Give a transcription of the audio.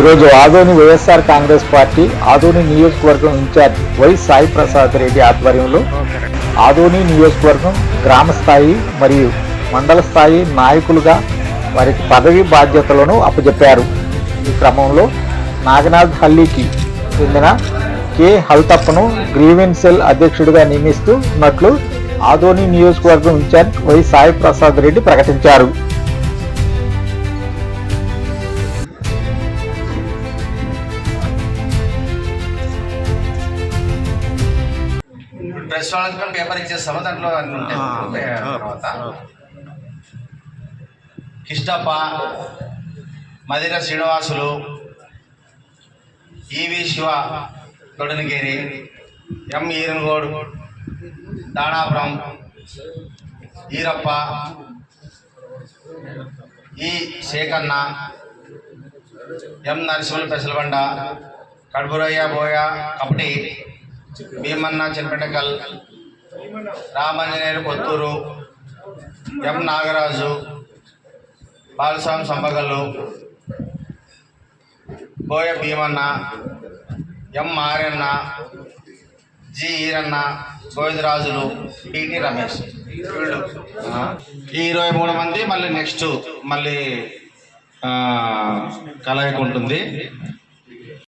ఈరోజు Adoni YSR Congress party Adoni నియోజకవర్గం incharge Y Sai Prasad Reddy ఆధ్వర్యంలో ఆదోని నియోజకవర్గం గ్రామ స్థాయి మరియు మండల స్థాయి నాయకులుగా వారికి పదవి బాధ్యతలను అప్పజెప్పారు. ఈ క్రమంలో నాగనాథ్ హల్లీకి చెందిన కె. హల్తప్పను గ్రీవెన్ సెల్ అధ్యక్షుడిగా నియమిస్తూ ఉన్నట్లు ఆదోని నియోజకవర్గం ఇన్ఛార్జ్ వై సాయి ప్రసాద్ రెడ్డి ప్రకటించారు. ప్రెస్ వాళ్ళకి కూడా పేపర్ ఇచ్చేస్తాము దాంట్లో తర్వాత కిష్టప్ప మదిర శ్రీనివాసులు ఈవి శివ తొడనగిరి ఎం ఈరన్గోడ్ దానాపురం ఈరప్ప ఈ Shekhanna M Narasimhulu Pesalabanda Kadupurayya Boya Kapati Bheemanna Chempetakal Ramanjaneyulu Kotturu M. Nagaraju Balaswamy Sampagallu Boya Bheemanna M. Aryanna G. Eeranna Govindarajulu PT Ramesh. వీళ్ళు. ఈ ఇరవై మూడు మంది మళ్ళీ నెక్స్ట్ మళ్ళీ ఆ, కలయిక ఉంటుంది.